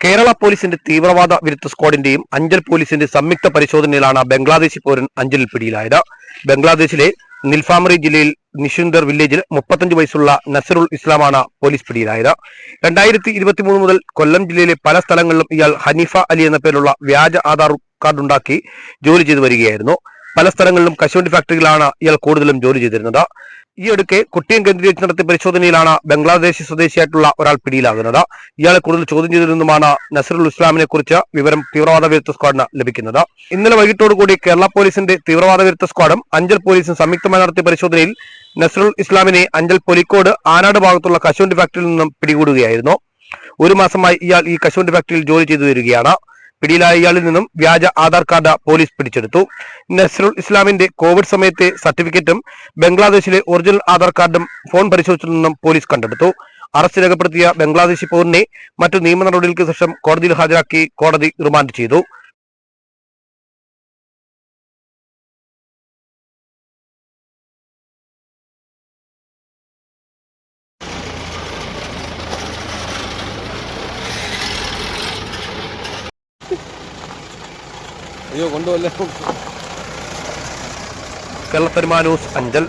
കേരള പോലീസിന്റെ തീവ്രവാദ വിരുദ്ധ സ്ക്വാഡിന്റെയും അഞ്ചൽ പോലീസിന്റെ സംയുക്ത പരിശോധനയിലാണ് ബംഗ്ലാദേശി പൗരൻ അഞ്ചലിൽ പിടിയിലായത്. ബംഗ്ലാദേശിലെ നിൽഫാമറി ജില്ലയിൽ നിഷുന്ദർ വില്ലേജിൽ മുപ്പത്തഞ്ച് വയസ്സുള്ള നസറുൽ ഇസ്ലാമാണ് പോലീസ് പിടിയിലായത്. രണ്ടായിരത്തി ഇരുപത്തിമൂന്ന് മുതൽ കൊല്ലം ജില്ലയിലെ പല സ്ഥലങ്ങളിലും ഇയാൾ ഹനീഫ അലി എന്ന പേരുള്ള വ്യാജ ആധാർ കാർഡ് ഉണ്ടാക്കി ജോലി ചെയ്തു വരികയായിരുന്നു. പല സ്ഥലങ്ങളിലും കശുവണ്ടി ഫാക്ടറികളാണ് ഇയാൾ കൂടുതലും ജോലി ചെയ്തിരുന്നത്. ഈ അടുക്കെ കുട്ടിയം കേന്ദ്രീകരിച്ച് നടത്തിയ പരിശോധനയിലാണ് ബംഗ്ലാദേശി സ്വദേശിയായിട്ടുള്ള ഒരാൾ പിടിയിലാകുന്നത്. ഇയാളെ കൂടുതൽ ചോദ്യം ചെയ്തിരുന്നുമാണ് നസറുൽ ഇസ്ലാമിനെ കുറിച്ച് വിവരം തീവ്രവാദ വിരുദ്ധ സ്ക്വാഡിന് ലഭിക്കുന്നത്. ഇന്നലെ വൈകിട്ടോടുകൂടി കേരള പോലീസിന്റെ തീവ്രവാദ വിരുദ്ധ സ്ക്വാഡും അഞ്ചൽ പോലീസും സംയുക്തമായി നടത്തിയ പരിശോധനയിൽ നസറുൽ ഇസ്ലാമിനെ അഞ്ചൽ പൊലിക്കോട് ആനാട് ഭാഗത്തുള്ള കശുവണ്ടി ഫാക്ടറിയിൽ നിന്നും പിടികൂടുകയായിരുന്നു. ഒരു മാസമായി ഇയാൾ ഈ കശുവണ്ടി ഫാക്ടറിയിൽ ജോലി ചെയ്തു വരികയാണ്. പിടിയിലായ ഇയാളിൽ നിന്നും വ്യാജ ആധാർ കാർഡ് പോലീസ് പിടിച്ചെടുത്തു. നസറുൽ ഇസ്ലാമിന്റെ കോവിഡ് സമയത്തെ സർട്ടിഫിക്കറ്റും ബംഗ്ലാദേശിലെ ഒറിജിനൽ ആധാർ കാർഡും ഫോൺ പരിശോധിച്ചതിൽ നിന്നും പോലീസ് കണ്ടെടുത്തു. അറസ്റ്റ് രേഖപ്പെടുത്തിയ ബംഗ്ലാദേശി പൗരനെ മറ്റു നിയമ നടപടികൾക്ക് ശേഷം കോടതിയിൽ ഹാജരാക്കി കോടതി റിമാൻഡ് ചെയ്തു. അയ്യോ കൊണ്ടുപോല്ലേ ന്യൂസ് അഞ്ചൽ.